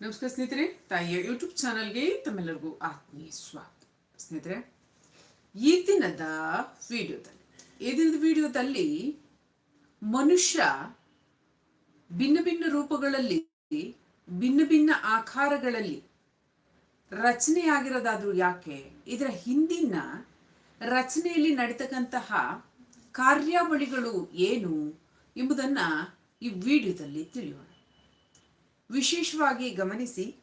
ನಮಸ್ಕಾರ ಸ್ನೇಹಿತರೆ, ತಾಯಿಯ ಯೂಟ್ಯೂಬ್ ಚಾನಲ್ಗೆ ತಮ್ಮೆಲ್ಲರಿಗೂ ಆತ್ಮೀಯ ಸ್ವಾಗತ. ಸ್ನೇಹಿತರೆ, ಈ ದಿನದ ವಿಡಿಯೋದಲ್ಲಿ, ಈ ದಿನದ ವಿಡಿಯೋದಲ್ಲಿ ಮನುಷ್ಯ ಭಿನ್ನ ಭಿನ್ನ ರೂಪಗಳಲ್ಲಿ, ಭಿನ್ನ ಭಿನ್ನ ಆಕಾರಗಳಲ್ಲಿ ರಚನೆಯಾಗಿರೋದಾದ್ರೂ ಯಾಕೆ, ಇದರ ಹಿಂದಿನ ರಚನೆಯಲ್ಲಿ ನಡೀತಕ್ಕಂತಹ ಕಾರ್ಯಾವಳಿಗಳು ಏನು ಎಂಬುದನ್ನು ಈ ವಿಡಿಯೋದಲ್ಲಿ ತಿಳಿಯೋಣ. ವಿಶೇಷವಾಗಿ ಗಮನಿಸಿ,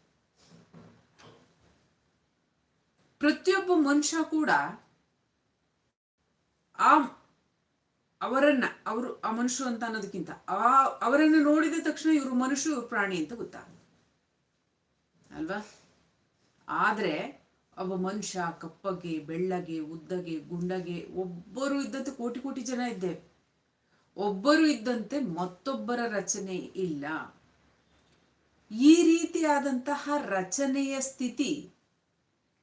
ಪ್ರತಿಯೊಬ್ಬ ಮನುಷ್ಯ ಕೂಡ ಆ ಅವರನ್ನ, ಅವರು ಆ ಮನುಷ್ಯರು ಅಂತ ಅನ್ನೋದಕ್ಕಿಂತ, ಆ ಅವರನ್ನು ನೋಡಿದ ತಕ್ಷಣ ಇವರು ಮನುಷ್ಯ, ಇವರು ಪ್ರಾಣಿ ಅಂತ ಗೊತ್ತಾಗ ಅಲ್ವಾ? ಆದ್ರೆ ಒಬ್ಬ ಮನುಷ್ಯ ಕಪ್ಪಗೆ, ಬೆಳ್ಳಗೆ, ಉದ್ದಗೆ, ಗುಂಡಗೆ, ಒಬ್ಬರು ಇದ್ದಂತೆ ಕೋಟಿ ಕೋಟಿ ಜನ ಇದ್ದೇವೆ. ಒಬ್ಬರು ಇದ್ದಂತೆ ಮತ್ತೊಬ್ಬರ ರಚನೆ ಇಲ್ಲ. ಈ ರೀತಿಯಾದಂತಹ ರಚನೆಯ ಸ್ಥಿತಿ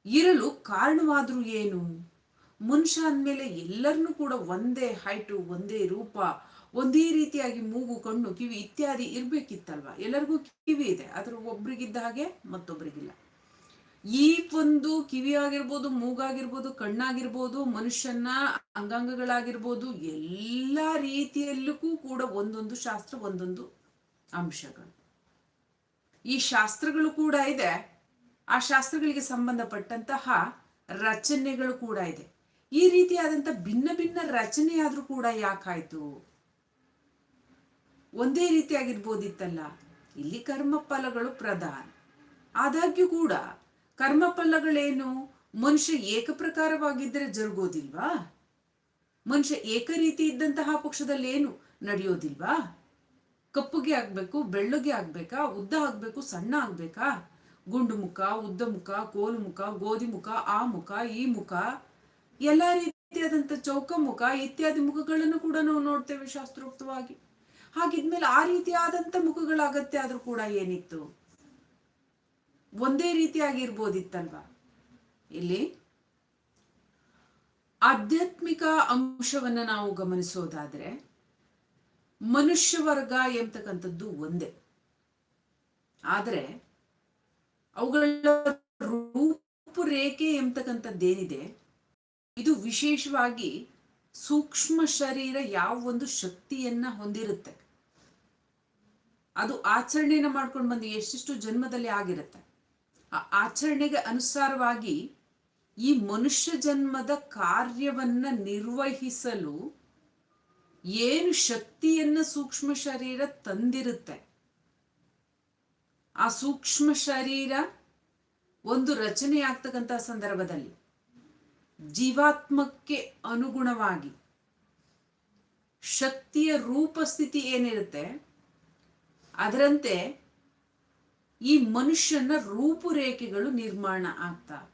ಇರಲು ಕಾರಣವಾದರೂ ಏನು? ಮನುಷ್ಯ ಅಂದಮೇಲೆ ಎಲ್ಲರನ್ನೂ ಕೂಡ ಒಂದೇ ಹೈಟು, ಒಂದೇ ರೂಪ, ಒಂದೇ ರೀತಿಯಾಗಿ ಮೂಗು, ಕಣ್ಣು, ಕಿವಿ ಇತ್ಯಾದಿ ಇರಬೇಕಿತ್ತಲ್ವ? ಎಲ್ಲರಿಗೂ ಕಿವಿ ಇದೆ, ಆದ್ರೆ ಒಬ್ರಿಗಿದ್ದ ಹಾಗೆ ಮತ್ತೊಬ್ರಿಗಿಲ್ಲ. ಈ ಒಂದು ಕಿವಿ ಆಗಿರ್ಬೋದು ಮೂಗಾಗಿರ್ಬೋದು ಕಣ್ಣಾಗಿರ್ಬೋದು, ಮನುಷ್ಯನ ಅಂಗಾಂಗಗಳಾಗಿರ್ಬೋದು, ಎಲ್ಲ ರೀತಿಯಲ್ಲೂ ಕೂಡ ಒಂದೊಂದು ಶಾಸ್ತ್ರ, ಒಂದೊಂದು ಅಂಶಗಳು. ಈ ಶಾಸ್ತ್ರಗಳು ಕೂಡ ಇದೆ. ಆ ಶಾಸ್ತ್ರಗಳಿಗೆ ಸಂಬಂಧಪಟ್ಟಂತಹ ರಚನೆಗಳು ಕೂಡ ಇದೆ. ಈ ರೀತಿಯಾದಂಥ ಭಿನ್ನ ಭಿನ್ನ ರಚನೆ ಆದ್ರೂ ಕೂಡ ಯಾಕಾಯ್ತು? ಒಂದೇ ರೀತಿಯಾಗಿರ್ಬೋದಿತ್ತಲ್ಲ. ಇಲ್ಲಿ ಕರ್ಮಫಲಗಳು ಪ್ರಧಾನ. ಆದಾಗ್ಯೂ ಕೂಡ ಕರ್ಮಫಲಗಳೇನು? ಮನುಷ್ಯ ಏಕಪ್ರಕಾರವಾಗಿದ್ದರೆ ಜರುಗೋದಿಲ್ವಾ? ಮನುಷ್ಯ ಏಕ ರೀತಿ ಇದ್ದಂತಹ ಪಕ್ಷದಲ್ಲಿ ಏನು ನಡೆಯೋದಿಲ್ವಾ? ಕಪ್ಪುಗೆ ಆಗಬೇಕು, ಬೆಳ್ಳಗೆ ಆಗಬೇಕಾ, ಉದ್ದ ಆಗಬೇಕು, ಸಣ್ಣ ಆಗ್ಬೇಕಾ? ಗುಂಡು ಮುಖ, ಉದ್ದ ಮುಖ, ಕೋಲು ಮುಖ, ಗೋಧಿ ಮುಖ, ಆ ಮುಖ, ಈ ಮುಖ, ಎಲ್ಲ ರೀತಿಯಾದಂತ ಚೌಕ ಮುಖ ಇತ್ಯಾದಿ ಮುಖಗಳನ್ನು ಕೂಡ ನಾವು ನೋಡ್ತೇವೆ ಶಾಸ್ತ್ರೋಕ್ತವಾಗಿ. ಹಾಗಿದ್ಮೇಲೆ ಆ ರೀತಿಯಾದಂತ ಮುಖಗಳ ಅಗತ್ಯ ಆದ್ರೂ ಕೂಡ ಏನಿತ್ತು? ಒಂದೇ ರೀತಿಯಾಗಿರ್ಬೋದಿತ್ತಲ್ವಾ ಇಲ್ಲಿ ಆಧ್ಯಾತ್ಮಿಕ ಅಂಶವನ್ನ ನಾವು ಗಮನಿಸೋದಾದ್ರೆ ಮನುಷ್ಯ ವರ್ಗ ಎಂಬತಕ್ಕಂಥದ್ದು ಒಂದೇ. ಆದರೆ ಅವುಗಳ ರೂಪುರೇಖೆ ಎಂಬತಕ್ಕಂಥದ್ದೇನಿದೆ ಇದು ವಿಶೇಷವಾಗಿ ಸೂಕ್ಷ್ಮ ಶರೀರ ಯಾವ ಒಂದು ಶಕ್ತಿಯನ್ನ ಹೊಂದಿರುತ್ತೆ. ಅದು ಆಚರಣೆಯನ್ನ ಮಾಡ್ಕೊಂಡು ಬಂದು ಎಷ್ಟೆಷ್ಟು ಜನ್ಮದಲ್ಲಿ ಆಗಿರುತ್ತೆ. ಆ ಆಚರಣೆಗೆ ಅನುಸಾರವಾಗಿ ಈ ಮನುಷ್ಯ ಜನ್ಮದ ಕಾರ್ಯವನ್ನ ನಿರ್ವಹಿಸಲು ಏನು ಶಕ್ತಿಯನ್ನ ಸೂಕ್ಷ್ಮ ಶರೀರ ತಂದಿರುತ್ತೆ? ಆ ಸೂಕ್ಷ್ಮ ಶರೀರ ಒಂದು ರಚನೆ ಆಗ್ತಕ್ಕಂತಹ ಸಂದರ್ಭದಲ್ಲಿ ಜೀವಾತ್ಮಕ್ಕೆ ಅನುಗುಣವಾಗಿ ಶಕ್ತಿಯ ರೂಪಸ್ಥಿತಿ ಏನಿರುತ್ತೆ? ಅದರಂತೆ ಈ ಮನುಷ್ಯನ ರೂಪುರೇಖೆಗಳು ನಿರ್ಮಾಣ ಆಗ್ತಾ.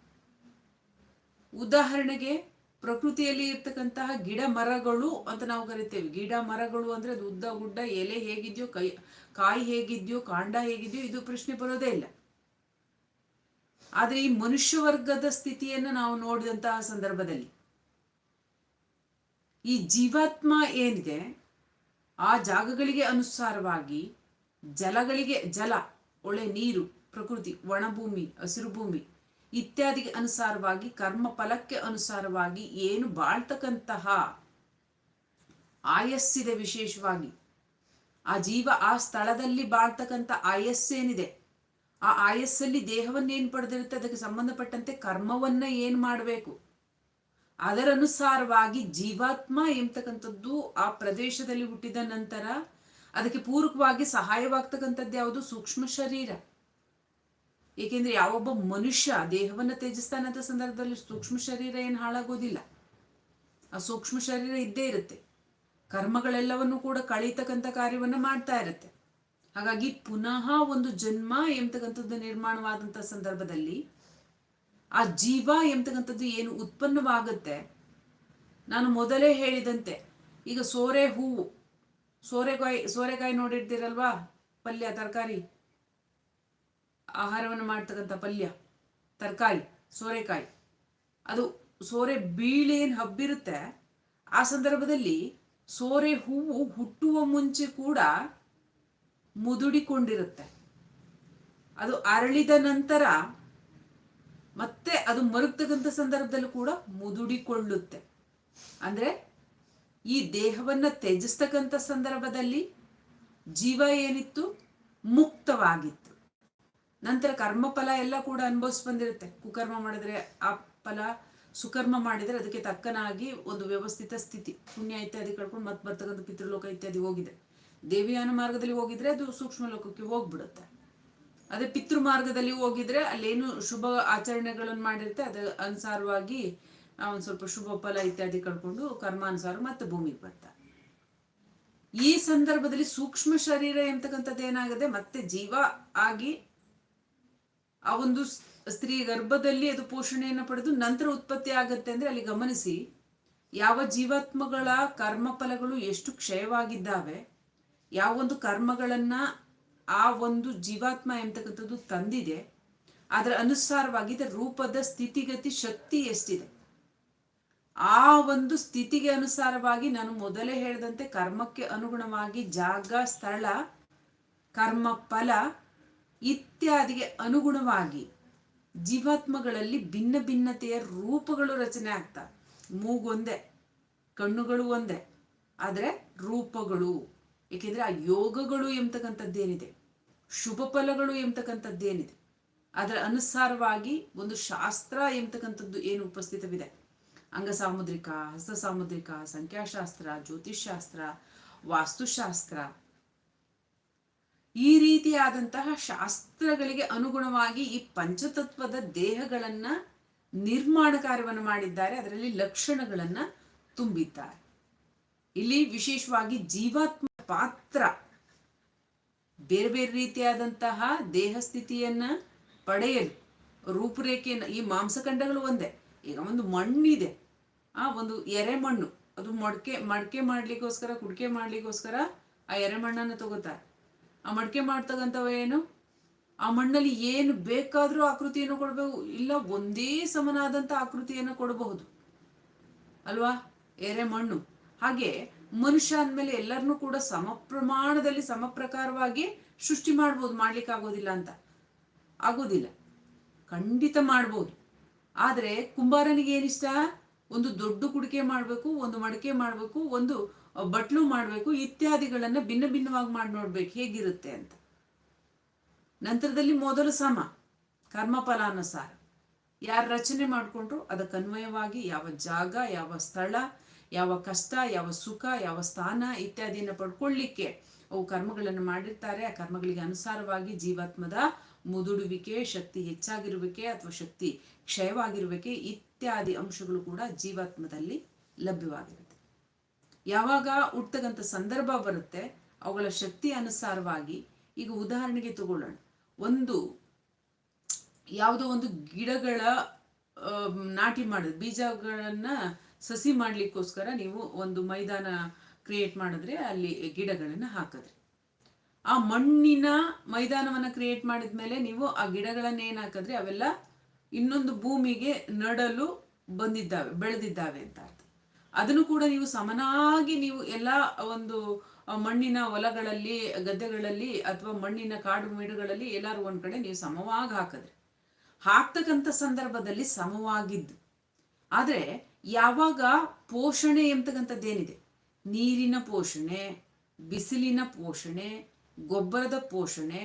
ಉದಾಹರಣೆಗೆ ಪ್ರಕೃತಿಯಲ್ಲಿ ಇರ್ತಕ್ಕಂತಹ ಗಿಡ ಮರಗಳು ಅಂತ ನಾವು ಕರಿತೇವೆ. ಗಿಡ ಮರಗಳು ಅಂದ್ರೆ ಅದು ಉದ್ದ, ಗುಡ್ಡ, ಎಲೆ ಹೇಗಿದ್ಯೋ, ಕೈ, ಕಾಯಿ ಹೇಗಿದ್ಯೋ, ಕಾಂಡ ಹೇಗಿದ್ಯೋ ಇದು ಪ್ರಶ್ನೆ ಬರೋದೇ ಇಲ್ಲ. ಆದ್ರೆ ಈ ಮನುಷ್ಯ ವರ್ಗದ ಸ್ಥಿತಿಯನ್ನು ನಾವು ನೋಡಿದಂತಹ ಸಂದರ್ಭದಲ್ಲಿ ಈ ಜೀವಾತ್ಮ ಏನಿದೆ, ಆ ಜಾಗಗಳಿಗೆ ಅನುಸಾರವಾಗಿ ಜಲಗಳಿಗೆ, ಜಲ, ಒಳ್ಳೆ ನೀರು, ಪ್ರಕೃತಿ ಒಣಭೂಮಿ ಹಸಿರು ಭೂಮಿ ಇತ್ಯಾದಿಗೆ ಅನುಸಾರವಾಗಿ ಕರ್ಮ ಫಲಕ್ಕೆ ಅನುಸಾರವಾಗಿ ಏನು ಬಾಳ್ತಕ್ಕಂತಹ ಆಯಸ್ಸಿದೆ ವಿಶೇಷವಾಗಿ. ಆ ಜೀವ ಆ ಸ್ಥಳದಲ್ಲಿ ಬಾಳ್ತಕ್ಕಂಥ ಆಯಸ್ಸೇನಿದೆ. ಆ ಆಯಸ್ಸಲ್ಲಿ ದೇಹವನ್ನೇನು ಪಡೆದಿರುತ್ತೆ? ಅದಕ್ಕೆ ಸಂಬಂಧಪಟ್ಟಂತೆ ಕರ್ಮವನ್ನ ಏನು ಮಾಡಬೇಕು? ಅದರನುಸಾರವಾಗಿ ಜೀವಾತ್ಮ ಎಂಬತಕ್ಕಂಥದ್ದು ಆ ಪ್ರದೇಶದಲ್ಲಿ ಹುಟ್ಟಿದ ನಂತರ ಅದಕ್ಕೆ ಪೂರಕವಾಗಿ ಸಹಾಯವಾಗ್ತಕ್ಕಂಥದ್ದು ಯಾವುದು? ಸೂಕ್ಷ್ಮ ಶರೀರ. ಏಕೆಂದ್ರೆ ಯಾವೊಬ್ಬ ಮನುಷ್ಯ ದೇಹವನ್ನ ತ್ಯಜಿಸ್ತಾನಂತ ಸಂದರ್ಭದಲ್ಲಿ ಸೂಕ್ಷ್ಮ ಶರೀರ ಏನು ಹಾಳಾಗೋದಿಲ್ಲ. ಆ ಸೂಕ್ಷ್ಮ ಶರೀರ ಇದ್ದೇ ಇರುತ್ತೆ. ಕರ್ಮಗಳೆಲ್ಲವನ್ನು ಕೂಡ ಕಳೀತಕ್ಕಂಥ ಕಾರ್ಯವನ್ನ ಮಾಡ್ತಾ ಇರುತ್ತೆ. ಹಾಗಾಗಿ ಪುನಃ ಒಂದು ಜನ್ಮ ಎಂಬತಕ್ಕಂಥದ್ದು ನಿರ್ಮಾಣವಾದಂಥ ಸಂದರ್ಭದಲ್ಲಿ ಆ ಜೀವ ಎಂಬತಕ್ಕಂಥದ್ದು ಏನು ಉತ್ಪನ್ನವಾಗುತ್ತೆ? ನಾನು ಮೊದಲೇ ಹೇಳಿದಂತೆ, ಈಗ ಸೋರೆ ಹೂವು ಸೋರೆಕಾಯಿ ಸೋರೆಕಾಯಿ ನೋಡಿರ್ತೀರಲ್ವಾ? ಪಲ್ಯ, ತರಕಾರಿ. ಆಹಾರವನ್ನು ಮಾಡ್ತಕ್ಕಂಥ ಪಲ್ಯ, ತರಕಾರಿ, ಸೋರೆಕಾಯಿ. ಅದು ಸೋರೆ ಬೀಳೇನು ಹಬ್ಬಿರುತ್ತೆ. ಆ ಸಂದರ್ಭದಲ್ಲಿ ಸೋರೆ ಹೂವು ಹುಟ್ಟುವ ಮುಂಚೆ ಕೂಡ ಮುದುಡಿಕೊಂಡಿರುತ್ತೆ. ಅದು ಅರಳಿದ ನಂತರ ಮತ್ತೆ ಅದು ಮರುಗ್ತಕ್ಕಂಥ ಸಂದರ್ಭದಲ್ಲೂ ಕೂಡ ಮುದುಡಿಕೊಳ್ಳುತ್ತೆ. ಅಂದ್ರೆ ಈ ದೇಹವನ್ನ ತ್ಯಜಿಸ್ತಕ್ಕಂಥ ಸಂದರ್ಭದಲ್ಲಿ ಜೀವ ಏನಿತ್ತು? ಮುಕ್ತವಾಗಿತ್ತು. ನಂತರ ಕರ್ಮ ಫಲ ಎಲ್ಲ ಕೂಡ ಅನುಭವಿಸ್ ಬಂದಿರುತ್ತೆ. ಕುಕರ್ಮ ಮಾಡಿದ್ರೆ ಆ ಫಲ ಸುಕರ್ಮ ಮಾಡಿದರೆ ಅದಕ್ಕೆ ತಕ್ಕನಾಗಿ ಒಂದು ವ್ಯವಸ್ಥಿತ ಸ್ಥಿತಿ. ಪುಣ್ಯ ಇತ್ಯಾದಿ ಕಳ್ಕೊಂಡು ಮತ್ತೆ ಬರ್ತಕ್ಕಂಥ ಪಿತೃಲೋಕ ಇತ್ಯಾದಿ ಹೋಗಿದೆ. ದೇವಿಯಾನ ಮಾರ್ಗದಲ್ಲಿ ಹೋಗಿದ್ರೆ ಅದು ಸೂಕ್ಷ್ಮ ಲೋಕಕ್ಕೆ ಹೋಗ್ಬಿಡುತ್ತೆ. ಅದೇ ಪಿತೃ ಮಾರ್ಗದಲ್ಲಿ ಹೋಗಿದ್ರೆ ಅಲ್ಲೇನು ಶುಭ ಆಚರಣೆಗಳನ್ನು ಮಾಡಿರುತ್ತೆ. ಅದ ಅನುಸಾರವಾಗಿ ಒಂದು ಸ್ವಲ್ಪ ಶುಭ ಫಲ ಇತ್ಯಾದಿ ಕಳ್ಕೊಂಡು ಕರ್ಮಾನುಸಾರ ಮತ್ತೆ ಭೂಮಿಗೆ ಬರ್ತಾರೆ. ಈ ಸಂದರ್ಭದಲ್ಲಿ ಸೂಕ್ಷ್ಮ ಶರೀರ ಎಂತಕ್ಕಂಥದ್ದು ಏನಾಗದೆ ಮತ್ತೆ ಜೀವ ಆಗಿ ಆ ಒಂದು ಸ್ತ್ರೀ ಗರ್ಭದಲ್ಲಿ ಅದು ಪೋಷಣೆಯನ್ನು ಪಡೆದು ನಂತರ ಉತ್ಪತ್ತಿ ಆಗತ್ತೆ ಅಂದ್ರೆ ಅಲ್ಲಿ ಗಮನಿಸಿ, ಯಾವ ಜೀವಾತ್ಮಗಳ ಕರ್ಮಫಲಗಳು ಎಷ್ಟು ಕ್ಷಯವಾಗಿದ್ದಾವೆ, ಯಾವ ಒಂದು ಕರ್ಮಗಳನ್ನ ಆ ಒಂದು ಜೀವಾತ್ಮ ಎಂತಕ್ಕಂಥದ್ದು ತಂದಿದೆ, ಅದರ ಅನುಸಾರವಾಗಿ ರೂಪದ ಸ್ಥಿತಿಗತಿ ಶಕ್ತಿ ಎಷ್ಟಿದೆ. ಆ ಒಂದು ಸ್ಥಿತಿಗೆ ಅನುಸಾರವಾಗಿ ನಾನು ಮೊದಲೇ ಹೇಳಿದಂತೆ ಕರ್ಮಕ್ಕೆ ಅನುಗುಣವಾಗಿ ಜಾಗ, ಸ್ಥಳ ಕರ್ಮ ಫಲ ಇತ್ಯಾದಿಗೆ ಅನುಗುಣವಾಗಿ ಜೀವಾತ್ಮಗಳಲ್ಲಿ ಭಿನ್ನ ಭಿನ್ನತೆಯ ರೂಪಗಳು ರಚನೆ ಆಗ್ತಾ. ಮೂಗು ಒಂದೇ ಕಣ್ಣುಗಳು ಒಂದೇ, ಆದರೆ ರೂಪಗಳು. ಏಕೆಂದರೆ ಆ ಯೋಗಗಳು ಎಂಬತಕ್ಕಂಥದ್ದೇನಿದೆ, ಶುಭ ಫಲಗಳು ಎಂಬತಕ್ಕಂಥದ್ದೇನಿದೆ, ಅದರ ಅನುಸಾರವಾಗಿ ಒಂದು ಶಾಸ್ತ್ರ ಎಂಬತಕ್ಕಂಥದ್ದು ಏನು ಉಪಸ್ಥಿತವಿದೆ. ಅಂಗ ಸಾಮುದ್ರಿಕ ಹಸ್ತ ಸಾಮುದ್ರಿಕ ಸಂಖ್ಯಾಶಾಸ್ತ್ರ, ಜ್ಯೋತಿಷ್ಶಾಸ್ತ್ರ, ವಾಸ್ತುಶಾಸ್ತ್ರ ಈ ರೀತಿಯಾದಂತಹ ಶಾಸ್ತ್ರಗಳಿಗೆ ಅನುಗುಣವಾಗಿ ಈ ಪಂಚತತ್ವದ ದೇಹಗಳನ್ನ ನಿರ್ಮಾಣ ಕಾರ್ಯವನ್ನು ಮಾಡಿದ್ದಾರೆ. ಅದರಲ್ಲಿ ಲಕ್ಷಣಗಳನ್ನ ತುಂಬಿದ್ದಾರೆ. ಇಲ್ಲಿ ವಿಶೇಷವಾಗಿ ಜೀವಾತ್ಮ ಪಾತ್ರ. ಬೇರೆ ಬೇರೆ ರೀತಿಯಾದಂತಹ ದೇಹ ಸ್ಥಿತಿಯನ್ನ ಪಡೆಯಲು, ರೂಪುರೇಖೆಯನ್ನು, ಈ ಮಾಂಸಖಂಡಗಳು ಒಂದೇ. ಈಗ ಒಂದು ಮಣ್ಣಿದೆ. ಆ ಒಂದು ಎರೆ ಮಣ್ಣು, ಅದು ಮಡಕೆ ಮಡಕೆ ಮಾಡ್ಲಿಕ್ಕೋಸ್ಕರ, ಕುಡಿಕೆ ಮಾಡ್ಲಿಕ್ಕೋಸ್ಕರ ಆ ಎರೆ ಮಣ್ಣನ್ನು ತಗೋತಾರೆ. ಆ ಮಡಿಕೆ ಮಾಡ್ತಕ್ಕಂಥವ ಏನು? ಆ ಮಣ್ಣಲ್ಲಿ ಏನು ಬೇಕಾದರೂ ಆಕೃತಿಯನ್ನು ಕೊಡಬೇಕು. ಇಲ್ಲ, ಒಂದೇ ಸಮನಾದಂಥ ಆಕೃತಿಯನ್ನು ಕೊಡಬಹುದು. ಅಲ್ವಾ? ಎರೆ ಮಣ್ಣು. ಹಾಗೆ ಮನುಷ್ಯ ಅಂದಮೇಲೆ ಎಲ್ಲರನ್ನೂ ಕೂಡ ಸಮ ಪ್ರಮಾಣದಲ್ಲಿ ಸಮ ಪ್ರಕಾರವಾಗಿ ಸೃಷ್ಟಿ ಮಾಡ್ಬೋದು. ಮಾಡ್ಲಿಕ್ಕೆ ಆಗೋದಿಲ್ಲ ಅಂತ. ಆಗೋದಿಲ್ಲ. ಖಂಡಿತ ಮಾಡ್ಬೋದು. ಆದರೆ ಕುಂಬಾರನಿಗೆ ಏನಿಷ್ಟ? ಒಂದು ದೊಡ್ಡ ಕುಡಿಕೆ ಮಾಡಬೇಕು, ಒಂದು ಮಡಕೆ ಮಾಡಬೇಕು, ಒಂದು ಬಟ್ಲು ಮಾಡಬೇಕು, ಇತ್ಯಾದಿಗಳನ್ನು ಭಿನ್ನ ಭಿನ್ನವಾಗಿ ಮಾಡಿ ನೋಡ್ಬೇಕು. ಹೇಗಿರುತ್ತೆ ಅಂತ. ನಂತರದಲ್ಲಿ ಮೊದಲು ಸಮ ಕರ್ಮಫಲಾನುಸಾರ ಯಾರು ರಚನೆ ಮಾಡಿಕೊಂಡ್ರು ಅದಕ್ಕನ್ವಯವಾಗಿ ಯಾವ ಜಾಗ, ಯಾವ ಸ್ಥಳ, ಯಾವ ಕಷ್ಟ, ಯಾವ ಸುಖ, ಯಾವ ಸ್ಥಾನ ಇತ್ಯಾದಿಯನ್ನು ಪಡ್ಕೊಳ್ಳಿಕ್ಕೆ ಅವು ಕರ್ಮಗಳನ್ನು ಮಾಡಿರ್ತಾರೆ. ಆ ಕರ್ಮಗಳಿಗೆ ಅನುಸಾರವಾಗಿ ಜೀವಾತ್ಮದ ಮುದುಡುವಿಕೆ, ಶಕ್ತಿ ಹೆಚ್ಚಾಗಿರುವಿಕೆ ಅಥವಾ ಶಕ್ತಿ ಕ್ಷಯವಾಗಿರುವಿಕೆ ಇತ್ಯಾದಿ ಅಂಶಗಳು ಕೂಡ ಜೀವಾತ್ಮದಲ್ಲಿ ಲಭ್ಯವಾಗಿರುತ್ತೆ. ಯಾವಾಗ ಹುಟ್ಟತಕ್ಕಂಥ ಸಂದರ್ಭ ಬರುತ್ತೆ, ಅವುಗಳ ಶಕ್ತಿ ಅನುಸಾರವಾಗಿ ಈಗ ಉದಾಹರಣೆಗೆ ತಗೊಳ್ಳೋಣ. ಒಂದು, ಯಾವುದೋ ಒಂದು ಗಿಡಗಳ ನಾಟಿ ಮಾಡೋದು, ಬೀಜಗಳನ್ನ ಸಸಿ ಮಾಡಲಿಕ್ಕೋಸ್ಕರ ನೀವು ಒಂದು ಮೈದಾನ ಕ್ರಿಯೇಟ್ ಮಾಡಿದ್ರೆ ಅಲ್ಲಿ ಗಿಡಗಳನ್ನು ಹಾಕಿದ್ರಿ. ಆ ಮಣ್ಣಿನ ಮೈದಾನವನ್ನ ಕ್ರಿಯೇಟ್ ಮಾಡಿದ ಮೇಲೆ ನೀವು ಆ ಗಿಡಗಳನ್ನ ಏನ್ ಹಾಕಿದ್ರೆ ಅವೆಲ್ಲ ಇನ್ನೊಂದು ಭೂಮಿಗೆ ನಡಲು ಬಂದಿದ್ದಾವೆ, ಬೆಳೆದಿದ್ದಾವೆ ಅಂತ ಅರ್ಥ. ಅದನ್ನು ಕೂಡ ನೀವು ಸಮನಾಗಿ ನೀವು ಎಲ್ಲ ಒಂದು ಮಣ್ಣಿನ ಹೊಲಗಳಲ್ಲಿ, ಗದ್ದೆಗಳಲ್ಲಿ ಅಥವಾ ಮಣ್ಣಿನ ಕಾಡು ಮೇಡುಗಳಲ್ಲಿ ಎಲ್ಲರೂ ಒಂದು ಕಡೆ ನೀವು ಸಮವಾಗಿ ಹಾಕಿದ್ರೆ, ಹಾಕ್ತಕ್ಕಂಥ ಸಂದರ್ಭದಲ್ಲಿ ಸಮವಾಗಿದ್ದು. ಆದರೆ ಯಾವಾಗ ಪೋಷಣೆ ಎಂಬತಕ್ಕಂಥದ್ದೇನಿದೆ? ನೀರಿನ ಪೋಷಣೆ, ಬಿಸಿಲಿನ ಪೋಷಣೆ ಗೊಬ್ಬರದ ಪೋಷಣೆ,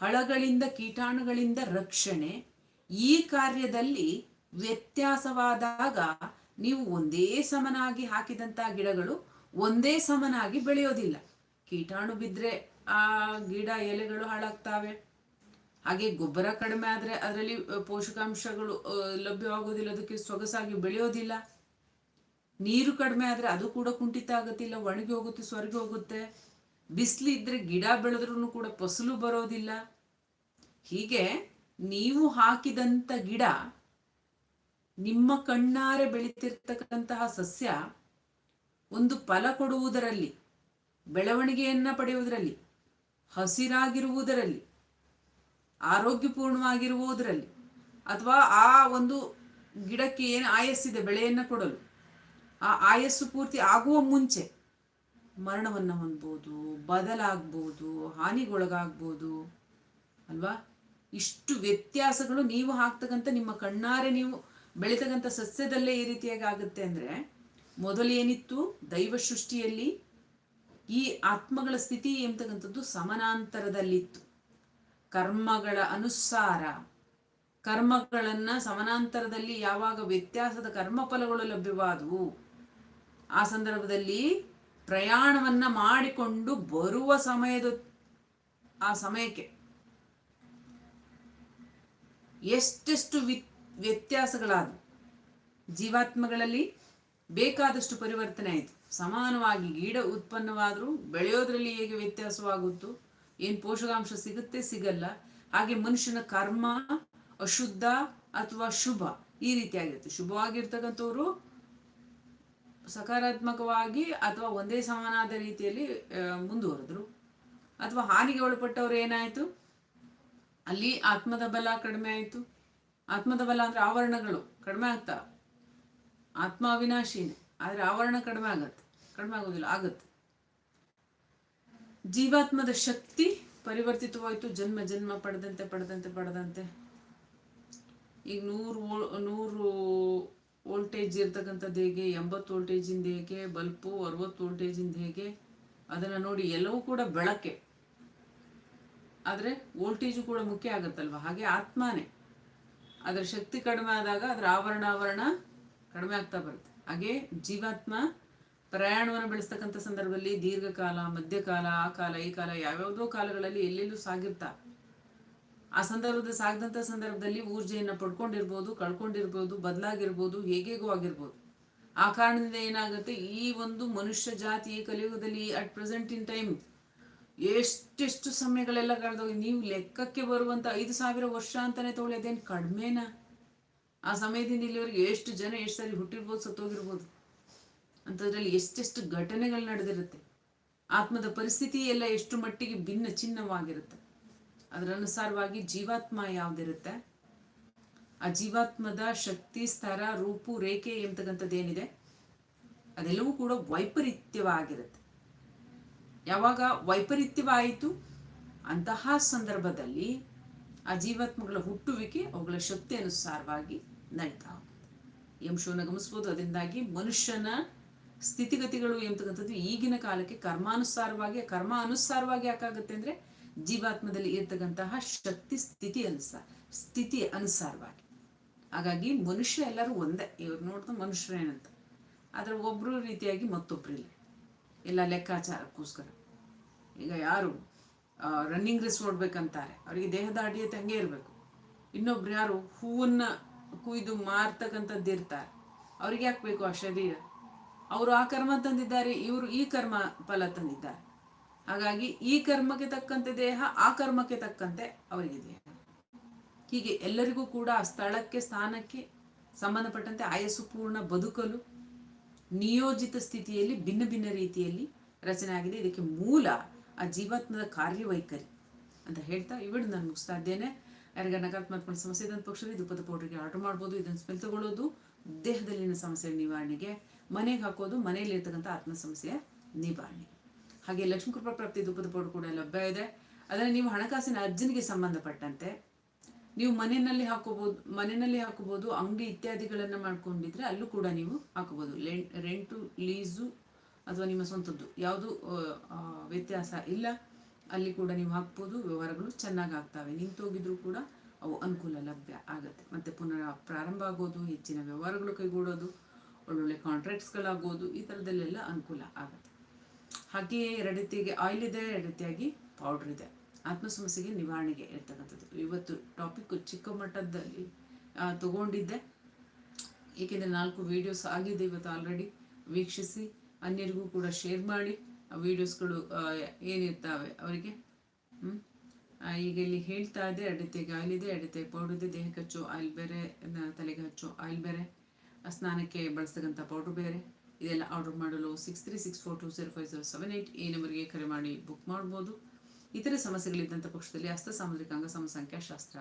ಹಳಗಳಿಂದ ಕೀಟಾಣುಗಳಿಂದ ರಕ್ಷಣೆ, ಈ ಕಾರ್ಯದಲ್ಲಿ ವ್ಯತ್ಯಾಸವಾದಾಗ ನೀವು ಒಂದೇ ಸಮನಾಗಿ ಹಾಕಿದಂತ ಗಿಡಗಳು ಒಂದೇ ಸಮನಾಗಿ ಬೆಳೆಯೋದಿಲ್ಲ. ಕೀಟಾಣು ಬಿದ್ದರೆ ಆ ಗಿಡ ಎಲೆಗಳು ಹಾಳಾಗ್ತಾವೆ. ಹಾಗೆ ಗೊಬ್ಬರ ಕಡಿಮೆ ಆದರೆ ಅದರಲ್ಲಿ ಪೋಷಕಾಂಶಗಳು ಲಭ್ಯವಾಗೋದಿಲ್ಲ ಅದಕ್ಕೆ ಸೊಗಸಾಗಿ ಬೆಳೆಯೋದಿಲ್ಲ. ನೀರು ಕಡಿಮೆ ಆದರೆ ಅದು ಕೂಡ ಕುಂಠಿತ ಆಗುತ್ತಿಲ್ಲ, ಒಣಗಿ ಹೋಗುತ್ತೆ, ಸ್ವರ್ಗಿ ಹೋಗುತ್ತೆ. ಬಿಸಿಲು ಇದ್ರೆ ಗಿಡ ಬೆಳೆದ್ರೂ ಕೂಡ ಫಸಲು ಬರೋದಿಲ್ಲ. ಹೀಗೆ ನೀವು ಹಾಕಿದಂಥ ಗಿಡ ನಿಮ್ಮ ಕಣ್ಣಾರೆ ಬೆಳೀತಿರ್ತಕ್ಕಂತಹ ಸಸ್ಯ ಒಂದು ಫಲ ಕೊಡುವುದರಲ್ಲಿ, ಬೆಳವಣಿಗೆಯನ್ನ ಪಡೆಯುವುದರಲ್ಲಿ, ಹಸಿರಾಗಿರುವುದರಲ್ಲಿ, ಆರೋಗ್ಯಪೂರ್ಣವಾಗಿರುವುದರಲ್ಲಿ ಅಥವಾ ಆ ಒಂದು ಗಿಡಕ್ಕೆ ಏನು ಆಯಸ್ಸಿದೆ, ಬೆಳೆಯನ್ನು ಕೊಡಲು, ಆ ಆಯಸ್ಸು ಪೂರ್ತಿ ಆಗುವ ಮುಂಚೆ ಮರಣವನ್ನು ಹೊಂದ್ಬೋದು, ಬದಲಾಗ್ಬೋದು, ಹಾನಿಗೊಳಗಾಗ್ಬೋದು, ಅಲ್ವಾ? ಇಷ್ಟು ವ್ಯತ್ಯಾಸಗಳು ನೀವು ಹಾಕ್ತಕ್ಕಂಥ ನಿಮ್ಮ ಕಣ್ಣಾರೆ ನೀವು ಬೆಳೀತಕ್ಕಂಥ ಸಸ್ಯದಲ್ಲೇ ಈ ರೀತಿಯಾಗಿ ಆಗುತ್ತೆ ಅಂದರೆ ಮೊದಲೇನಿತ್ತು ದೈವ ಸೃಷ್ಟಿಯಲ್ಲಿ ಈ ಆತ್ಮಗಳ ಸ್ಥಿತಿ ಎಂಬತಕ್ಕಂಥದ್ದು ಸಮಾನಾಂತರದಲ್ಲಿತ್ತು. ಕರ್ಮಗಳ ಅನುಸಾರ, ಕರ್ಮಗಳನ್ನು ಸಮಾನಾಂತರದಲ್ಲಿ ಯಾವಾಗ ವ್ಯತ್ಯಾಸದ ಕರ್ಮಫಲಗಳು ಲಭ್ಯವಾದವು, ಆ ಸಂದರ್ಭದಲ್ಲಿ ಪ್ರಯಾಣವನ್ನ ಮಾಡಿಕೊಂಡು ಬರುವ ಸಮಯದ, ಆ ಸಮಯಕ್ಕೆ ಎಷ್ಟೆಷ್ಟು ವಿ ವ್ಯತ್ಯಾಸಗಳಾದವು ಜೀವಾತ್ಮಗಳಲ್ಲಿ ಬೇಕಾದಷ್ಟು ಪರಿವರ್ತನೆ ಆಯಿತು. ಸಮಾನವಾಗಿ ಗಿಡ ಉತ್ಪನ್ನವಾದರೂ ಬೆಳೆಯೋದ್ರಲ್ಲಿ ಹೇಗೆ ವ್ಯತ್ಯಾಸವಾಗುತ್ತೋ, ಏನು ಪೋಷಕಾಂಶ ಸಿಗುತ್ತೆ ಸಿಗಲ್ಲ. ಹಾಗೆ ಮನುಷ್ಯನ ಕರ್ಮ ಅಶುದ್ಧ ಅಥವಾ ಶುಭ ಈ ರೀತಿಯಾಗಿರುತ್ತೆ. ಶುಭವಾಗಿರ್ತಕ್ಕಂಥವ್ರು ಸಕಾರಾತ್ಮಕವಾಗಿ ಅಥವಾ ಒಂದೇ ಸಮಾನಾದ ರೀತಿಯಲ್ಲಿ ಮುಂದುವರೆದ್ರು. ಅಥವಾ ಹಾನಿಗೆ ಒಳಪಟ್ಟವ್ರು ಏನಾಯಿತು? ಅಲ್ಲಿ ಆತ್ಮದ ಬಲ ಕಡಿಮೆ ಆಯಿತು. ಆತ್ಮದ ಬಲ ಅಂದ್ರೆ ಆವರಣಗಳು, ಕಡಿಮೆ ಆಗ್ತಾ. ಆತ್ಮ ಅವಿನಾಶಿನೇ, ಆದರೆ ಆವರಣ ಕಡಿಮೆ ಆಗತ್ತೆ, ಕಡಿಮೆ ಆಗೋದಿಲ್ಲ, ಆಗತ್ತೆ. ಜೀವಾತ್ಮದ ಶಕ್ತಿ ಪರಿವರ್ತಿತವಾಯಿತು ಜನ್ಮ ಜನ್ಮ ಪಡೆದಂತೆ ಪಡೆದಂತೆ ಪಡೆದಂತೆ. ಈಗ ನೂರು ನೂರು ವೋಲ್ಟೇಜ್ ಇರ್ತಕ್ಕಂಥದ್ದು ಹೇಗೆ, ಎಂಬತ್ತು ವೋಲ್ಟೇಜಿಂದ ಹೇಗೆ, ಬಲ್ಪು ಅರವತ್ತು ವೋಲ್ಟೇಜಿಂದ ಹೇಗೆ, ಅದನ್ನು ನೋಡಿ ಎಲ್ಲವೂ ಕೂಡ ಬೆಳಕೆ. ಆದರೆ ವೋಲ್ಟೇಜು ಕೂಡ ಮುಖ್ಯ ಆಗುತ್ತಲ್ವ? ಹಾಗೆ ಆತ್ಮನೇ. ಅದರ ಶಕ್ತಿ ಕಡಿಮೆ ಆದಾಗ ಅದರ ಆವರಣ ಆವರಣ ಕಡಿಮೆ ಆಗ್ತಾ ಬರುತ್ತೆ. ಹಾಗೆ ಜೀವಾತ್ಮ ಪ್ರಯಾಣವನ್ನು ಬೆಳೆಸ್ತಕ್ಕಂಥ ಸಂದರ್ಭದಲ್ಲಿ ದೀರ್ಘಕಾಲ, ಮಧ್ಯಕಾಲ, ಆ ಕಾಲ, ಈ ಕಾಲ, ಯಾವ್ಯಾವುದೋ ಕಾಲಗಳಲ್ಲಿ ಎಲ್ಲೆಲ್ಲೂ ಸಾಗಿರ್ತಾ ಆ ಸಂದರ್ಭದ ಸಾಗದಂಥ ಸಂದರ್ಭದಲ್ಲಿ ಊರ್ಜೆಯನ್ನು ಪಡ್ಕೊಂಡಿರ್ಬೋದು, ಕಳ್ಕೊಂಡಿರ್ಬೋದು, ಬದಲಾಗಿರ್ಬೋದು, ಹೇಗೇಗೋ ಆಗಿರ್ಬೋದು. ಆ ಕಾರಣದಿಂದ ಏನಾಗುತ್ತೆ, ಈ ಒಂದು ಮನುಷ್ಯ ಜಾತಿ ಕಲಿಯುಗದಲ್ಲಿ ಅಟ್ ಪ್ರೆಸೆಂಟ್ ಇನ್ ಟೈಮ್ ಎಷ್ಟೆಷ್ಟು ಸಮಯಗಳೆಲ್ಲ ಕಳೆದೋಗಿ ನೀವು ಲೆಕ್ಕಕ್ಕೆ ಬರುವಂತ ಐದು ಸಾವಿರ ವರ್ಷ ಅಂತಲೇ ತಗೊಳ್ಳಿ ಕಡಿಮೆನಾ? ಆ ಸಮಯದಿಂದ ಇಲ್ಲಿವರೆಗೆ ಎಷ್ಟು ಜನ ಎಷ್ಟು ಸಾರಿ ಹುಟ್ಟಿರ್ಬೋದು, ಸತ್ತೋಗಿರ್ಬೋದು. ಅಂಥದ್ರಲ್ಲಿ ಎಷ್ಟೆಷ್ಟು ಘಟನೆಗಳು ನಡೆದಿರುತ್ತೆ. ಆತ್ಮದ ಪರಿಸ್ಥಿತಿ ಎಲ್ಲ ಎಷ್ಟು ಮಟ್ಟಿಗೆ ಭಿನ್ನ ಚಿನ್ನವಾಗಿರುತ್ತೆ. ಅದರ ಅನುಸಾರವಾಗಿ ಜೀವಾತ್ಮ ಯಾವ್ದಿರುತ್ತೆ? ಆ ಜೀವಾತ್ಮದ ಶಕ್ತಿ ಸ್ತರ ರೂಪು, ರೇಖೆ ಎಂತಕ್ಕಂಥದ್ದು ಏನಿದೆ? ಅದೆಲ್ಲವೂ ಕೂಡ ವೈಪರೀತ್ಯವಾಗಿರುತ್ತೆ. ಯಾವಾಗ ವೈಪರೀತ್ಯವಾಯಿತು? ಅಂತಹ ಸಂದರ್ಭದಲ್ಲಿ ಆ ಜೀವಾತ್ಮಗಳ ಹುಟ್ಟುವಿಕೆ ಅವುಗಳ ಶಕ್ತಿ ಅನುಸಾರವಾಗಿ ನಡೀತಾ ಹೋಗುತ್ತೆ. ಈ ಅಂಶವನ್ನು ಗಮನಿಸ್ಬೋದು ಅದರಿಂದಾಗಿ ಮನುಷ್ಯನ ಸ್ಥಿತಿಗತಿಗಳು ಎಂತಕ್ಕಂಥದ್ದು ಈಗಿನ ಕಾಲಕ್ಕೆ ಕರ್ಮಾನುಸಾರವಾಗಿ ಕರ್ಮ ಅನುಸಾರವಾಗಿ ಯಾಕಾಗುತ್ತೆ ಅಂದ್ರೆ ಜೀವಾತ್ಮದಲ್ಲಿ ಇರ್ತಕ್ಕಂತಹ ಶಕ್ತಿ ಸ್ಥಿತಿ ಅನುಸಾರ ಸ್ಥಿತಿ ಅನುಸಾರವಾಗಿ. ಹಾಗಾಗಿ ಮನುಷ್ಯ ಎಲ್ಲರೂ ಒಂದೇ. ಇವ್ರು ನೋಡಿದ್ರೆ ಮನುಷ್ಯರೇನಂತ ಆದರೆ ಒಬ್ಬರು ರೀತಿಯಾಗಿ ಮತ್ತೊಬ್ರು ಇಲ್ಲ. ಎಲ್ಲ ಲೆಕ್ಕಾಚಾರಕ್ಕೋಸ್ಕರ. ಈಗ ಯಾರು ರನ್ನಿಂಗ್ ರೇಸ್ ಓಡ್ಬೇಕಂತಾರೆ. ಅವರಿಗೆ ದೇಹದ ಹಂಗೆ ಇರಬೇಕು. ಇನ್ನೊಬ್ರು ಯಾರು ಹೂವನ್ನ ಕುಯ್ದು ಮಾರ್ತಕ್ಕಂಥದ್ದು ಇರ್ತಾರೆ. ಅವ್ರಿಗೆ ಯಾಕೆ ಬೇಕು ಆ ಶರೀರ? ಅವರು ಆ ಕರ್ಮ ತಂದಿದ್ದಾರೆ, ಇವರು ಈ ಕರ್ಮ ಫಲ ತಂದಿದ್ದಾರೆ. ಹಾಗಾಗಿ ಈ ಕರ್ಮಕ್ಕೆ ತಕ್ಕಂತೆ ದೇಹ, ಆ ಕರ್ಮಕ್ಕೆ ತಕ್ಕಂತೆ ಅವರಿಗಿದೆ ಹೀಗೆ ಎಲ್ಲರಿಗೂ ಕೂಡ ಆ ಸ್ಥಳಕ್ಕೆ, ಸ್ಥಾನಕ್ಕೆ ಸಂಬಂಧಪಟ್ಟಂತೆ ಆಯಸ್ಸು ಪೂರ್ಣ ಬದುಕಲು ನಿಯೋಜಿತ ಸ್ಥಿತಿಯಲ್ಲಿ, ಭಿನ್ನ ಭಿನ್ನ ರೀತಿಯಲ್ಲಿ ರಚನೆ ಆಗಿದೆ. ಇದಕ್ಕೆ ಮೂಲ ಆ ಜೀವಾತ್ಮದ ಕಾರ್ಯವೈಖರಿ ಅಂತ ಹೇಳ್ತಾ ಇವಿಡು ನಾನು ಮುಗಿಸ್ತಾ ಇದ್ದೇನೆ. ಯಾರಿಗ ನಕಾರಾತ್ಮಕ ಸಮಸ್ಯೆ ಇದ್ದಂಥ ಪಕ್ಷದಲ್ಲಿ ದುಪ್ಪದ ಪೌಡ್ರಿಗೆ ಆರ್ಡರ್ ಮಾಡ್ಬೋದು. ಇದನ್ನು ಸ್ಮೆಲ್ ತಗೊಳ್ಳೋದು, ದೇಹದಲ್ಲಿನ ಸಮಸ್ಯೆ ನಿವಾರಣೆಗೆ, ಮನೆಗೆ ಹಾಕೋದು ಮನೆಯಲ್ಲಿ ಇರ್ತಕ್ಕಂಥ ಆತ್ಮ ಸಮಸ್ಯೆಯ ನಿವಾರಣೆ. ಹಾಗೆ ಲಕ್ಷ್ಮೀ ಕೃಪಾ ಪ್ರಾಪ್ತಿ ದುಪದ ಪೌಡರ್ ಕೂಡ ಲಭ್ಯ ಇದೆ. ಅದರಲ್ಲಿ ನೀವು ಹಣಕಾಸಿನ ಅರ್ಜಿನಿಗೆ ಸಂಬಂಧಪಟ್ಟಂತೆ ನೀವು ಮನೆಯಲ್ಲಿ ಹಾಕೋಬಹುದು ಮನೆಯಲ್ಲಿ ಹಾಕೋಬಹುದು, ಅಂಗಡಿ ಇತ್ಯಾದಿಗಳನ್ನು ಮಾಡ್ಕೊಂಡಿದ್ರೆ ಅಲ್ಲೂ ಕೂಡ ನೀವು ಹಾಕೋಬಹುದು. ರೆಂಟು, ಲೀಸು ಅಥವಾ ನಿಮ್ಮ ಸ್ವಂತದ್ದು ಯಾವುದು ವ್ಯತ್ಯಾಸ ಇಲ್ಲ, ಅಲ್ಲಿ ಕೂಡ ನೀವು ಹಾಕ್ಬೋದು. ವ್ಯವಹಾರಗಳು ಚೆನ್ನಾಗಿ ಆಗ್ತವೆ. ನಿಂತೋಗಿದ್ರು ಕೂಡ ಅವು ಅನುಕೂಲ ಲಭ್ಯ ಆಗುತ್ತೆ. ಮತ್ತೆ ಪುನಃ ಪ್ರಾರಂಭ ಆಗೋದು, ಹೆಚ್ಚಿನ ವ್ಯವಹಾರಗಳು ಕೈಗೂಡೋದು, ಒಳ್ಳೊಳ್ಳೆ ಕಾಂಟ್ರಾಕ್ಟ್ಸ್ಗಳಾಗೋದು ಈ ಥರದಲ್ಲೆಲ್ಲ ಅನುಕೂಲ ಆಗುತ್ತೆ. ಹಾಗೆಯೇ ಎರಡು ರೀತಿಯಾಗಿ ಆಯಿಲ್ ಇದೆ, ಎರಡು ರೀತಿಯಾಗಿ ಪೌಡ್ರ್ ಇದೆ. ಆತ್ಮ ಸಮಸ್ಯೆಗೆ ನಿವಾರಣೆಗೆ ಇರ್ತಕ್ಕಂಥದ್ದು. ಇವತ್ತು ಟಾಪಿಕ್ ಚಿಕ್ಕ ಮಟ್ಟದಲ್ಲಿ ತಗೊಂಡಿದ್ದೆ. ಏಕೆಂದರೆ ನಾಲ್ಕು ವಿಡಿಯೋಸ್ ಆಗಿದೆ ಇವತ್ತು ಆಲ್ರೆಡಿ ವೀಕ್ಷಿಸಿ, ಅನ್ಯರಿಗೂ ಕೂಡ ಶೇರ್ ಮಾಡಿ. ಆ ವೀಡಿಯೋಸ್ಗಳು ಏನಿರ್ತಾವೆ ಅವರಿಗೆ? ಈಗ ಇಲ್ಲಿ ಹೇಳ್ತಾ ಇದೆ, ಎರಡು ಆಯಿಲ್ ಇದೆ ರೀತಿಯಾಗಿ ಪೌಡರ್ ಇದೆ. ದೇಹಕ್ಕೆ ಹಚ್ಚೋ ಆಯಿಲ್ ಬೇರೆ ತಲೆಗೆ ಹಚ್ಚೋ ಆಯಿಲ್ ಬೇರೆ. ಸ್ನಾನಕ್ಕೆ ಬಳಸ್ತಕ್ಕಂಥ ಪೌಡರ್ ಬೇರೆ. ಇದೆಲ್ಲ ಆರ್ಡರ್ ಮಾಡಲು six three six four two zero five zero seven eight ಈ ನಂಬರ್ಗೆ ಕರೆ ಮಾಡಿ ಬುಕ್ ಮಾಡ್ಬೋದು. ಇತರೆ ಸಮಸ್ಯೆಗಳಿದ್ದಂಥ ಪಕ್ಷದಲ್ಲಿ ಹಸ್ತ ಸಾಮುದ್ರಿಕ ಅಂಗ ಸಮಸಂಖ್ಯಾಶಾಸ್ತ್ರ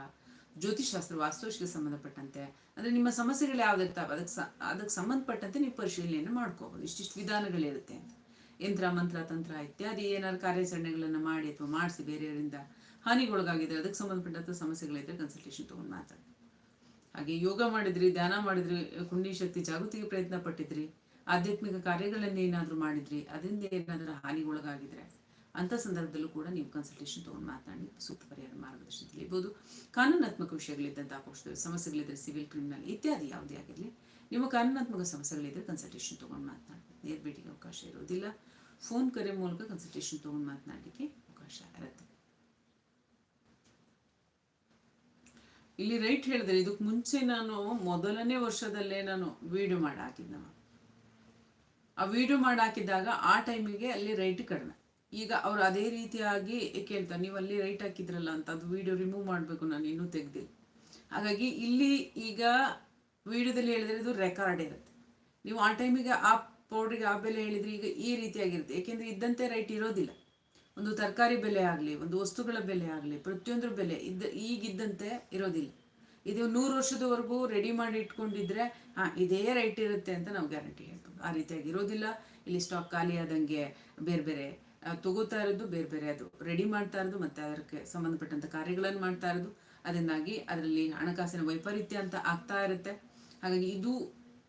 ಜ್ಯೋತಿಷಾಸ್ತ್ರ ವಾಸ್ತುಶಿಗೆ ಸಂಬಂಧಪಟ್ಟಂತೆ. ಅಂದರೆ ನಿಮ್ಮ ಸಮಸ್ಯೆಗಳು ಯಾವುದಿರ್ತಾವೆ, ಅದಕ್ಕೆ ಸ, ಅದಕ್ಕೆ ಸಂಬಂಧಪಟ್ಟಂತೆ ನೀವು ಪರಿಶೀಲನೆಯನ್ನು ಮಾಡ್ಕೋಬೋದು. ಇಷ್ಟಿಷ್ಟು ವಿಧಾನಗಳಿರುತ್ತೆ ಅಂತ. ಯಂತ್ರ, ಮಂತ್ರ, ತಂತ್ರ ಇತ್ಯಾದಿ ಏನಾದ್ರು ಕಾರ್ಯಾಚರಣೆಗಳನ್ನು ಮಾಡಿ ಅಥವಾ ಮಾಡಿಸಿ ಬೇರೆಯವರಿಂದ ಹಾನಿಗೊಳಗಾಗಿದೆ ಅದಕ್ಕೆ ಸಂಬಂಧಪಟ್ಟಂಥ ಸಮಸ್ಯೆಗಳಿದ್ದರೆ ಕನ್ಸಲ್ಟೇಷನ್ ತೊಗೊಂಡು ಮಾತಾಡಿ ಹಾಗೆ ಯೋಗ ಮಾಡಿದ್ರಿ, ಧ್ಯಾನ ಮಾಡಿದ್ರಿ, ಕುಂಡಿ ಶಕ್ತಿ, ಜಾಗೃತಿಗೆ ಪ್ರಯತ್ನ ಪಟ್ಟಿದ್ರಿ ಆಧ್ಯಾತ್ಮಿಕ ಕಾರ್ಯಗಳನ್ನು ಏನಾದರೂ ಮಾಡಿದ್ರಿ ಅದರಿಂದ ಏನಾದರೂ ಹಾನಿಗೊಳಗಾಗಿದ್ರೆ ಅಂಥ ಸಂದರ್ಭದಲ್ಲೂ ಕೂಡ ನೀವು ಕನ್ಸಲ್ಟೇಷನ್ ತೊಗೊಂಡು ಮಾತನಾಡಿ ಸೂಕ್ತ ಪರಿಹಾರ ಮಾರ್ಗದರ್ಶನ ತಿಳಿಯಬಹುದು. ಕಾನೂನಾತ್ಮಕ ವಿಷಯಗಳಿದ್ದಂಥ ಪಕ್ಷದ ಸಮಸ್ಯೆಗಳಿದ್ದರೆ ಸಿವಿಲ್ ಕ್ರಿಮಿನಲ್ ಇತ್ಯಾದಿ ಯಾವುದೇ ಆಗಿರಲಿ, ನಿಮ್ಮ ಕಾನೂನಾತ್ಮಕ ಸಮಸ್ಯೆಗಳಿದ್ದರೆ ಕನ್ಸಲ್ಟೇಷನ್ ತೊಗೊಂಡು ಮಾತನಾಡಿ. ನೇರ ಭೇಟಿಗೆ ಅವಕಾಶ ಇರೋದಿಲ್ಲ ಫೋನ್ ಕರೆ ಮೂಲಕ ಕನ್ಸಲ್ಟೇಷನ್ ತೊಗೊಂಡು ಮಾತನಾಡಲಿಕ್ಕೆ ಅವಕಾಶ ಇರುತ್ತೆ. ಇಲ್ಲಿ ರೈಟ್ ಹೇಳಿದ್ರೆ ಇದಕ್ಕೆ ಮುಂಚೆ ನಾನು ಮೊದಲನೇ ವರ್ಷದಲ್ಲೇ ನಾನು ವಿಡಿಯೋ ಮಾಡಿ ಹಾಕಿದ್ದೆ ಆ ವಿಡಿಯೋ ಮಾಡಿ ಹಾಕಿದಾಗ ಆ ಟೈಮಿಗೆ ಅಲ್ಲಿ ರೈಟ್ ಕಡಿಮೆ. ಈಗ ಅವ್ರು ಅದೇ ರೀತಿಯಾಗಿ ಕೇಳ್ತಾರೆ ನೀವು ಅಲ್ಲಿ ರೈಟ್ ಹಾಕಿದ್ರಲ್ಲ ಅಂತ ಅದು ವಿಡಿಯೋ ರಿಮೂವ್ ಮಾಡಬೇಕು, ನಾನು ಇನ್ನೂ ತೆಗ್ದಿಲ್ಲ. ಹಾಗಾಗಿ ಇಲ್ಲಿ ಈಗ ವಿಡಿಯೋದಲ್ಲಿ ಹೇಳಿದ್ರೆ ಇದು ರೆಕಾರ್ಡ್ ಇರುತ್ತೆ. ನೀವು ಆ ಟೈಮಿಗೆ ಆ ಪೌಡ್ರಿಗೆ ಆ ಬೆಲೆ ಹೇಳಿದ್ರೆ ಈಗ ಈ ರೀತಿಯಾಗಿರುತ್ತೆ. ಏಕೆಂದರೆ ಇದ್ದಂತೆ ರೈಟ್ ಇರೋದಿಲ್ಲ. ಒಂದು ತರಕಾರಿ ಬೆಲೆ ಆಗಲಿ, ಒಂದು ವಸ್ತುಗಳ ಬೆಲೆ ಆಗಲಿ, ಪ್ರತಿಯೊಂದ್ರ ಬೆಲೆ ಇದ್ದ, ಈಗಿದ್ದಂತೆ ಇರೋದಿಲ್ಲ. ಇದು ನೂರು ವರ್ಷದವರೆಗೂ ರೆಡಿ ಮಾಡಿ ಇಟ್ಕೊಂಡಿದ್ರೆ, ಹಾಂ, ಇದೇ ರೈಟ್ ಇರುತ್ತೆ ಅಂತ ನಾವು ಗ್ಯಾರಂಟಿ ಹೇಳ್ಬೋದು ಆ ರೀತಿಯಾಗಿ ಇರೋದಿಲ್ಲ. ಇಲ್ಲಿ ಸ್ಟಾಕ್ ಖಾಲಿ ಆದಂಗೆ ಬೇರೆ ಬೇರೆ ತಗೋತಾ ಇರೋದು ಬೇರೆ ಬೇರೆ, ಅದು ರೆಡಿ ಮಾಡ್ತಾ ಇರೋದು ಮತ್ತು ಅದಕ್ಕೆ ಸಂಬಂಧಪಟ್ಟಂಥ ಕಾರ್ಯಗಳನ್ನು ಮಾಡ್ತಾ ಇರೋದು. ಅದರಿಂದಾಗಿ ಅದರಲ್ಲಿ ಹಣಕಾಸಿನ ವೈಪರೀತ್ಯ ಅಂತ ಆಗ್ತಾ ಇರುತ್ತೆ. ಹಾಗಾಗಿ ಇದು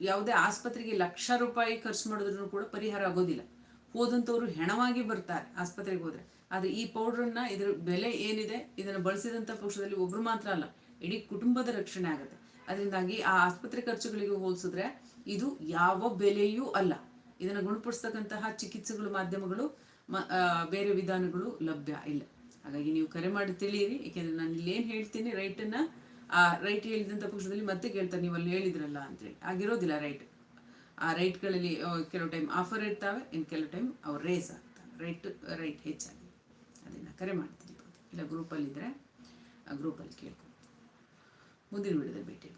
ಯಾವುದೇ ಆಸ್ಪತ್ರೆಗೆ ಲಕ್ಷ ರೂಪಾಯಿ ಖರ್ಚು ಮಾಡಿದ್ರು ಕೂಡ ಪರಿಹಾರ ಆಗೋದಿಲ್ಲ. ಹೋದಂಥವ್ರು ಹೆಣವಾಗಿ ಬರ್ತಾರೆ ಆಸ್ಪತ್ರೆಗೆ ಹೋದ್ರೆ. ಆದರೆ ಈ ಪೌಡ್ರನ್ನ ಇದ್ರ ಬೆಲೆ ಏನಿದೆ, ಇದನ್ನು ಬಳಸಿದಂಥ ಪಕ್ಷದಲ್ಲಿ ಒಬ್ರು ಮಾತ್ರ ಅಲ್ಲ, ಇಡೀ ಕುಟುಂಬದ ರಕ್ಷಣೆ ಆಗುತ್ತೆ. ಅದರಿಂದಾಗಿ ಆ ಆಸ್ಪತ್ರೆ ಖರ್ಚುಗಳಿಗೆ ಹೋಲಿಸಿದ್ರೆ ಇದು ಯಾವ ಬೆಲೆಯೂ ಅಲ್ಲ. ಇದನ್ನು ಗುಣಪಡಿಸ್ತಕ್ಕಂತಹ ಚಿಕಿತ್ಸೆಗಳು, ಮಾಧ್ಯಮಗಳು ಬೇರೆ ವಿಧಾನಗಳು ಲಭ್ಯ ಇಲ್ಲ. ಹಾಗಾಗಿ ನೀವು ಕರೆ ಮಾಡಿ ತಿಳಿಯಿರಿ. ಏಕೆಂದರೆ ನಾನು ಇಲ್ಲಿ ಏನು ಹೇಳ್ತೀನಿ ರೈಟನ್ನು ಆ, ರೈಟ್ ಹೇಳಿದಂಥ ಪಕ್ಷದಲ್ಲಿ ಮತ್ತೆ ಕೇಳ್ತಾರೆ, ನೀವು ಅಲ್ಲಿ ಹೇಳಿದ್ರಲ್ಲ ಅಂತೇಳಿ. ಆಗಿರೋದಿಲ್ಲ ರೈಟ್. ಆ ರೈಟ್ಗಳಲ್ಲಿ ಕೆಲವು ಟೈಮ್ ಆಫರ್ ಇರ್ತಾವೆ ಇನ್ನು ಕೆಲವು ಟೈಮ್ ಅವ್ರು ರೇಸ್ ಆಗ್ತವೆ ರೈಟ್ ರೈಟ್ ಹೆಚ್ಚಾಗಿ ಅದನ್ನು ಕರೆ ಮಾಡ್ತೀನಿ. ಇಲ್ಲ ಗ್ರೂಪಲ್ಲಿದ್ದರೆ ಆ ಗ್ರೂಪಲ್ಲಿ ಕೇಳ್ಕೊಳ್ತೀನಿ ಮುಂದಿನ ವಿಡಿಯೋದಲ್ಲಿ ಭೇಟಿ